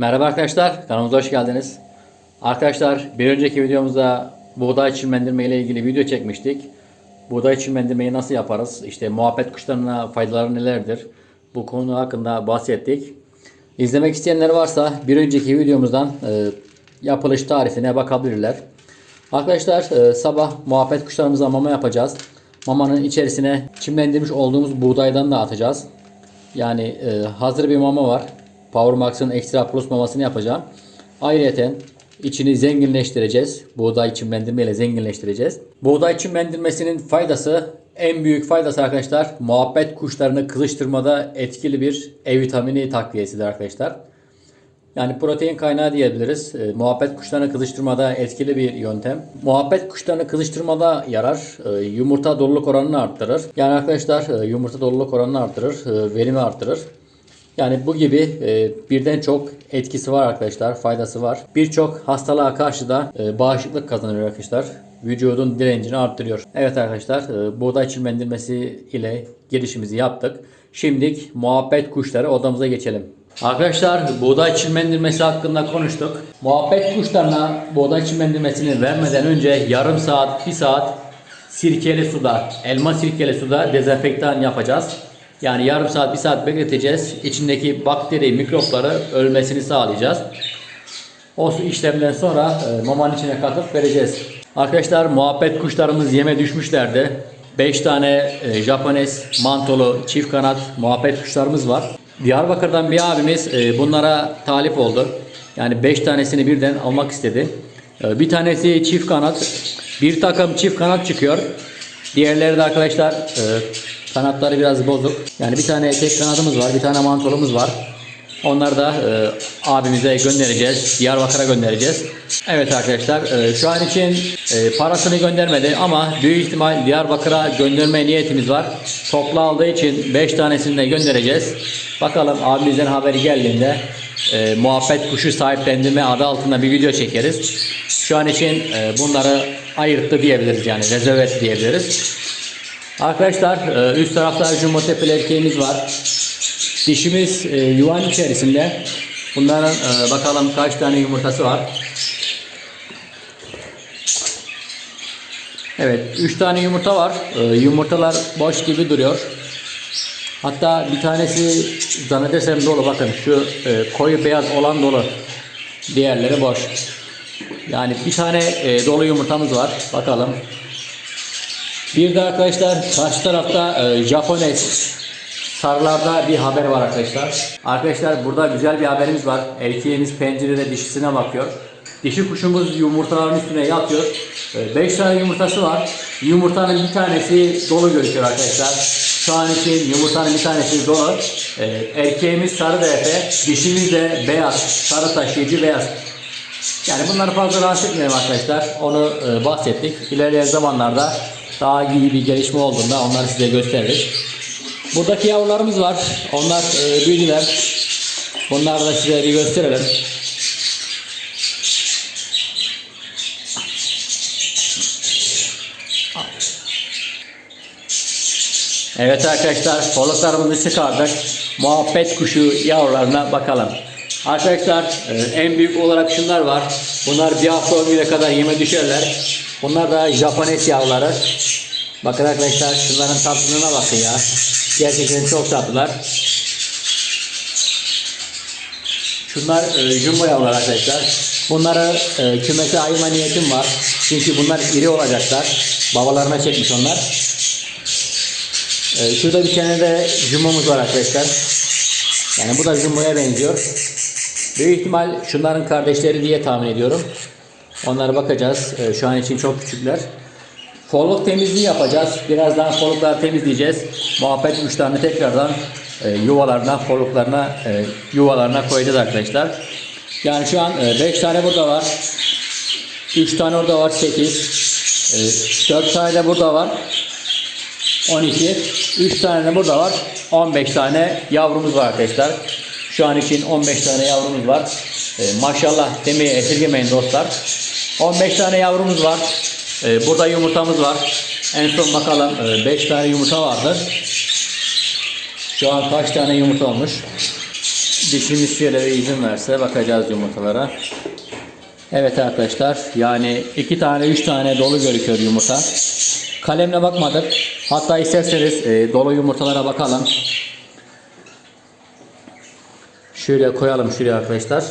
Merhaba arkadaşlar, kanalımıza hoş geldiniz. Arkadaşlar bir önceki videomuzda buğday çimlendirme ile ilgili video çekmiştik. Buğday çimlendirmeyi nasıl yaparız? İşte muhabbet kuşlarına faydaları nelerdir? Bu konu hakkında bahsettik. İzlemek isteyenler varsa bir önceki videomuzdan e, yapılış tarifine bakabilirler. Arkadaşlar e, sabah muhabbet kuşlarımıza mama yapacağız. Mamanın içerisine çimlendirmiş olduğumuz buğdaydan da atacağız. Yani e, hazır bir mama var. Power Max'ın Extra Plus mamasını yapacağım. Ayrıca içini zenginleştireceğiz. Buğday çimlendirme ile zenginleştireceğiz. Buğday çimlendirmesinin faydası en büyük faydası arkadaşlar muhabbet kuşlarını kızıştırmada etkili bir E vitamini takviyesidir arkadaşlar. Yani protein kaynağı diyebiliriz. E, muhabbet kuşlarını kızıştırmada etkili bir yöntem. Muhabbet kuşlarını kızıştırmada yarar. E, yumurta doluluk oranını arttırır. Yani arkadaşlar e, yumurta doluluk oranını arttırır. E, verimi arttırır. Yani bu gibi e, birden çok etkisi var arkadaşlar. Faydası var. Birçok hastalığa karşı da e, bağışıklık kazanıyor arkadaşlar. Vücudun direncini arttırıyor. Evet arkadaşlar e, buğday çimlendirmesi ile girişimizi yaptık. Şimdilik muhabbet kuşları odamıza geçelim. Arkadaşlar buğday çimlendirmesi hakkında konuştuk. Muhabbet kuşlarına buğday çimlendirmesini vermeden önce yarım saat, bir saat sirkeli suda, elma sirkeli suda dezenfektan yapacağız. Yani yarım saat, bir saat bekleteceğiz. İçindeki bakteri, mikropları ölmesini sağlayacağız. O işlemden sonra e, mamanın içine katıp vereceğiz. Arkadaşlar muhabbet kuşlarımız yeme düşmüşlerdi. 5 tane e, Japones mantolu çift kanat muhabbet kuşlarımız var. Diyarbakır'dan bir abimiz e, bunlara talip oldu. Yani 5 tanesini birden almak istedi. E, bir tanesi çift kanat. Bir takım çift kanat çıkıyor. Diğerleri de arkadaşlar e, kanatları biraz bozuk. Yani bir tane tek kanadımız var. Bir tane mantolumuz var. Onları da e, abimize göndereceğiz. Diyarbakır'a göndereceğiz. Evet arkadaşlar e, şu an için e, parasını göndermedi ama büyük ihtimal Diyarbakır'a gönderme niyetimiz var. Toplu aldığı için 5 tanesini de göndereceğiz. Bakalım abimizden haberi geldiğinde e, muhabbet kuşu sahiplendirme adı altında bir video çekeriz. Şu an için e, bunları ayırttı diyebiliriz yani rezerve etti diyebiliriz. Arkadaşlar e, üst tarafta jumbo tepeli var. Dişimiz e, yuvanın içerisinde. Bunların e, bakalım kaç tane yumurtası var. Evet 3 tane yumurta var. Yumurtalar boş gibi duruyor. Hatta bir tanesi zannedersem dolu. Bakın şu koyu beyaz olan dolu. Diğerleri boş. Yani bir tane dolu yumurtamız var. Bakalım. Bir de arkadaşlar karşı tarafta e, Japones sarılarda bir haber var arkadaşlar. Arkadaşlar burada güzel bir haberimiz var. Erkeğimiz pencerede dişisine bakıyor. Dişi kuşumuz yumurtaların üstüne yatıyor. 5 tane yumurtası var. Yumurtanın bir tanesi dolu gözüküyor arkadaşlar. Şu an için yumurtanın bir tanesi dolu. E, erkeğimiz sarı DF, dişimiz de beyaz. Sarı taşıyıcı beyaz. Yani bunları fazla rahatsız etmeyelim arkadaşlar. Onu e, bahsettik. İlerleyen zamanlarda daha iyi bir gelişme olduğunda onları size gösteririz. Buradaki yavrularımız var. Onlar e, büyüdüler. Bunları da size bir gösterelim. Evet arkadaşlar foluklarımızı çıkardık. Muhabbet kuşu yavrularına bakalım. Arkadaşlar e, en büyük olarak şunlar var. Bunlar bir hafta 10 güne kadar yeme düşerler. Bunlar da Japones yavruları. Bakın arkadaşlar şunların tatlılığına bakın ya. Gerçekten çok tatlılar. Şunlar e, jumbo yavrular arkadaşlar. Bunları e, kümese ayırma niyetim var. Çünkü bunlar iri olacaklar. Babalarına çekmiş onlar. E, şurada bir tane de jumbomuz var arkadaşlar. Yani bu da jumboya benziyor. Büyük ihtimal şunların kardeşleri diye tahmin ediyorum. Onlara bakacağız. E, şu an için çok küçükler. Folluk temizliği yapacağız. Birazdan follukları temizleyeceğiz. Muhabbet kuşlarını tekrardan e, yuvalarına, folluklarına, e, yuvalarına koyacağız arkadaşlar. Yani şu an 5 tane burada var. 3 tane orada var 8. 4 tane de burada var. 12. 3 tane de burada var. 15 tane yavrumuz var arkadaşlar. Şu an için 15 tane yavrumuz var. E, maşallah demeyi esirgemeyin dostlar. 15 tane yavrumuz var. E, burada yumurtamız var. En son bakalım 5 tane yumurta vardı. Şu an kaç tane yumurta olmuş? Dişimiz şöyle izin verse bakacağız yumurtalara. Evet arkadaşlar yani iki tane üç tane dolu gözüküyor yumurta. Kalemle bakmadık. Hatta isterseniz e, dolu yumurtalara bakalım. Şöyle koyalım şuraya arkadaşlar.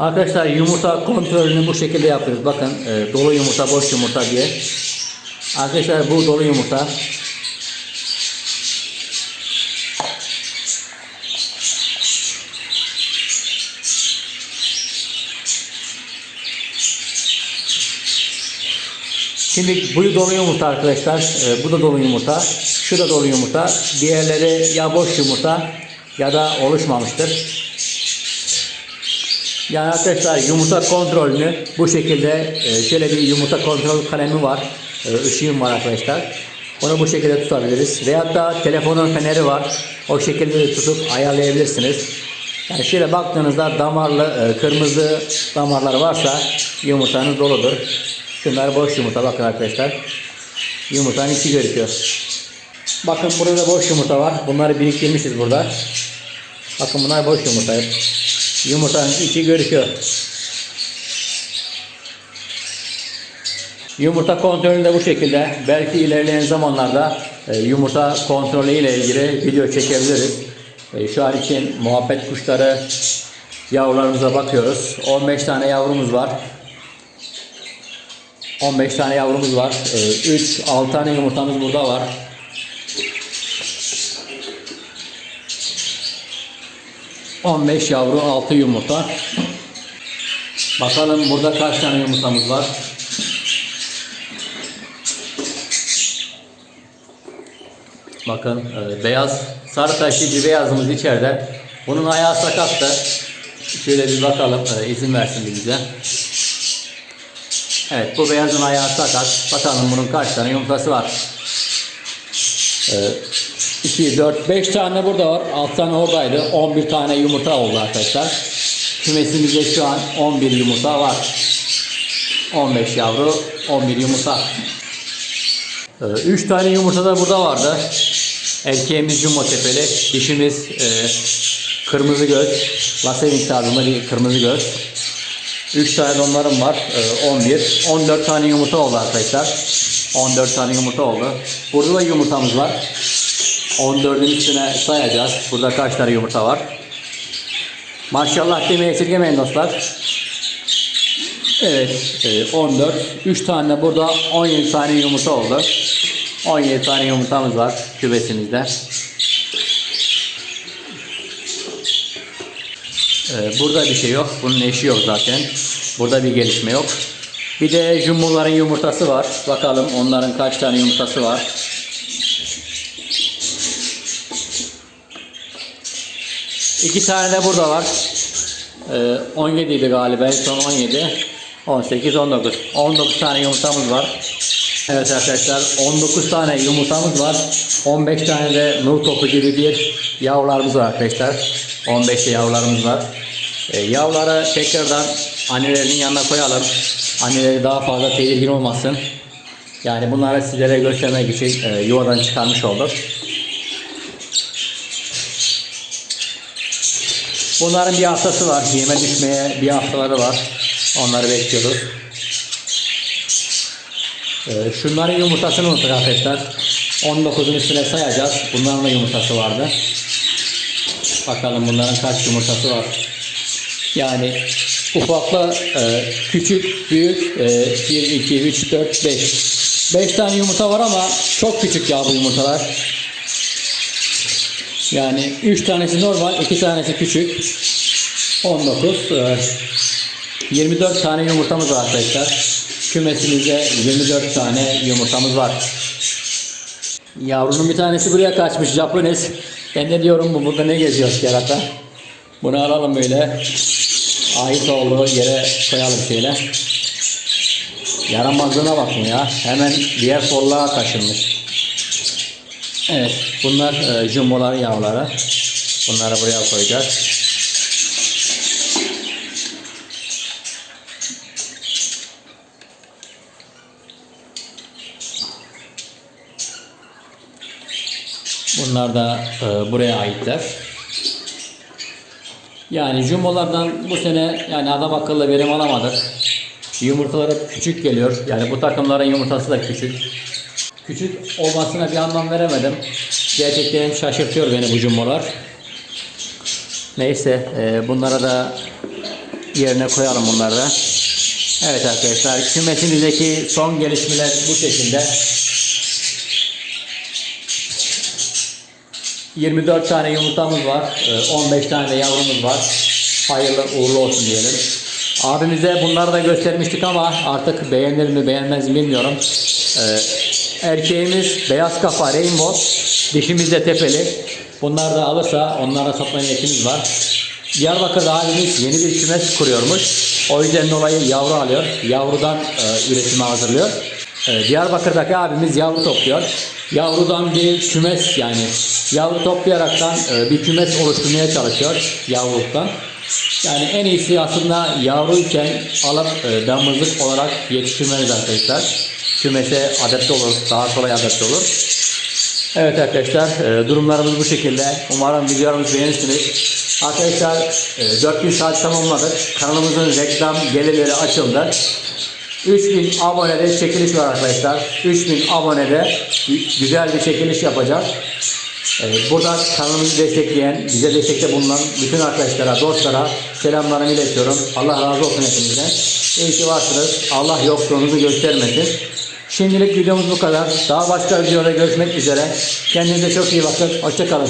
Arkadaşlar yumurta kontrolünü bu şekilde yapıyoruz. Bakın e, dolu yumurta boş yumurta diye. Arkadaşlar bu dolu yumurta. Şimdi bu dolu yumurta arkadaşlar. e, bu da dolu yumurta. Şu da dolu yumurta. Diğerleri ya boş yumurta ya da oluşmamıştır. Yani arkadaşlar yumurta kontrolünü bu şekilde e, şöyle bir yumurta kontrol kalemi var. E, ışığım var arkadaşlar. Onu bu şekilde tutabiliriz. Veyahut da telefonun feneri var. O şekilde de tutup ayarlayabilirsiniz. Yani şöyle baktığınızda damarlı, e, kırmızı damarlar varsa yumurtanız doludur. Şunlar boş yumurta bakın arkadaşlar. Yumurtanın içi gözüküyor. Bakın burada da boş yumurta var. Bunları biriktirmişiz burada. Bakın bunlar boş yumurta. Yumurtanın içi görüküyor. Yumurta kontrolü de bu şekilde. Belki ilerleyen zamanlarda e, yumurta kontrolü ile ilgili video çekebiliriz. E, şu an için muhabbet kuşları yavrularımıza bakıyoruz. 15 tane yavrumuz var. 15 tane yavrumuz var. 3 6 tane yumurtamız burada var. On beş yavru, altı yumurta. Bakalım burada kaç tane yumurtamız var. Bakın e, beyaz, sarı bir beyazımız içeride. Bunun ayağı sakattı. Şöyle bir bakalım, e, izin versin bize. Evet, bu beyazın ayağı sakat. Bakalım bunun kaç tane yumurtası var. E, 2, 4, 5 tane burada var. 6 tane oradaydı. 11 tane yumurta oldu arkadaşlar. Kümesimizde şu an 11 yumurta var. 15 yavru, 11 yumurta. 3 tane yumurta da burada vardı. Erkeğimiz yumurta tepeli, dişimiz e, kırmızı göz, laseving tarzında bir kırmızı göz. 3 tane onların var, e, 11. 14 tane yumurta oldu arkadaşlar. 14 tane yumurta oldu. Burada da yumurtamız var. 14'ün üstüne sayacağız. Burada kaç tane yumurta var. Maşallah demeyi esirgemeyin dostlar. Evet, e, 14. 3 tane burada 17 tane yumurta oldu. 17 tane yumurtamız var küvesimizde. E, Burada bir şey yok. Bunun eşi yok zaten. Burada bir gelişme yok. Bir de jumboların yumurtası var. Bakalım onların kaç tane yumurtası var. İki tane de burada var. Ee, 17 idi galiba. En son 17. 18, 19. 19 tane yumurtamız var. Evet arkadaşlar 19 tane yumurtamız var. 15 tane de nur topu gibi bir yavrularımız var arkadaşlar. 15 de yavrularımız var. Ee, yavruları tekrardan annelerinin yanına koyalım. Anneleri daha fazla tedirgin olmasın. Yani bunları sizlere göstermek için e, yuvadan çıkarmış olduk. Bunların bir haftası var. Yeme düşmeye bir haftaları var. Onları bekliyoruz. Ee, şunların yumurtasını unuttuk arkadaşlar. 19'un üstüne sayacağız. Bunların da yumurtası vardı. Bakalım bunların kaç yumurtası var. Yani ufakla e, küçük, büyük, e, 1, 2, 3, 4, 5. 5 tane yumurta var ama çok küçük ya bu yumurtalar. Yani 3 tanesi normal, 2 tanesi küçük. 19. e, 24 tane yumurtamız var arkadaşlar. Kümesimizde 24 tane yumurtamız var. Yavrunun bir tanesi buraya kaçmış Japones. Ben de diyorum bu burada ne geziyor kerata. Bunu alalım böyle. Ait olduğu yere koyalım şöyle. Yaramazlığına bakın ya. Hemen diğer solluğa taşınmış. Evet, bunlar e, jumboların yavruları. Bunları buraya koyacağız. Bunlar da e, buraya aitler. Yani jumbolardan bu sene yani adam akıllı verim alamadık. Yumurtaları küçük geliyor. Yani bu takımların yumurtası da küçük. Küçük olmasına bir anlam veremedim. Gerçekten şaşırtıyor beni bu jumbolar. Neyse e, bunlara da yerine koyalım bunları da. Evet arkadaşlar kümesimizdeki son gelişmeler bu şekilde. 24 tane yumurtamız var. e, 15 tane de yavrumuz var. Hayırlı uğurlu olsun diyelim. Abimize bunları da göstermiştik ama artık beğenir mi beğenmez mi bilmiyorum. E, erkeğimiz beyaz kafa rainbow. Dişimiz de tepeli. Bunlar da alırsa onlara satma niyetimiz var. Diyarbakır'da abimiz yeni bir kümes kuruyormuş. O yüzden dolayı yavru alıyor. Yavrudan e, üretime hazırlıyor. E, Diyarbakır'daki abimiz yavru topluyor. Yavrudan bir kümes yani yavru toplayaraktan e, bir kümes oluşturmaya çalışıyor yavruluktan. Yani en iyisi aslında yavruyken alıp e, damızlık olarak yetiştirmeniz arkadaşlar. Kümese adapte olur, daha kolay adapte olur. Evet arkadaşlar e, durumlarımız bu şekilde. Umarım videolarımızı beğenirsiniz. Arkadaşlar e, 4000 saat tamamladık. Kanalımızın reklam gelirleri açıldı. 3000 abonede çekiliş var arkadaşlar. 3000 abonede güzel bir çekiliş yapacağız. Ee, Buradan kanalımızı destekleyen, bize destekte bulunan bütün arkadaşlara, dostlara selamlarımı iletiyorum. Allah razı olsun hepinizden. İyi ki varsınız. Allah yokluğunuzu göstermesin. Şimdilik videomuz bu kadar. Daha başka videoda görüşmek üzere. Kendinize çok iyi bakın. Hoşçakalın.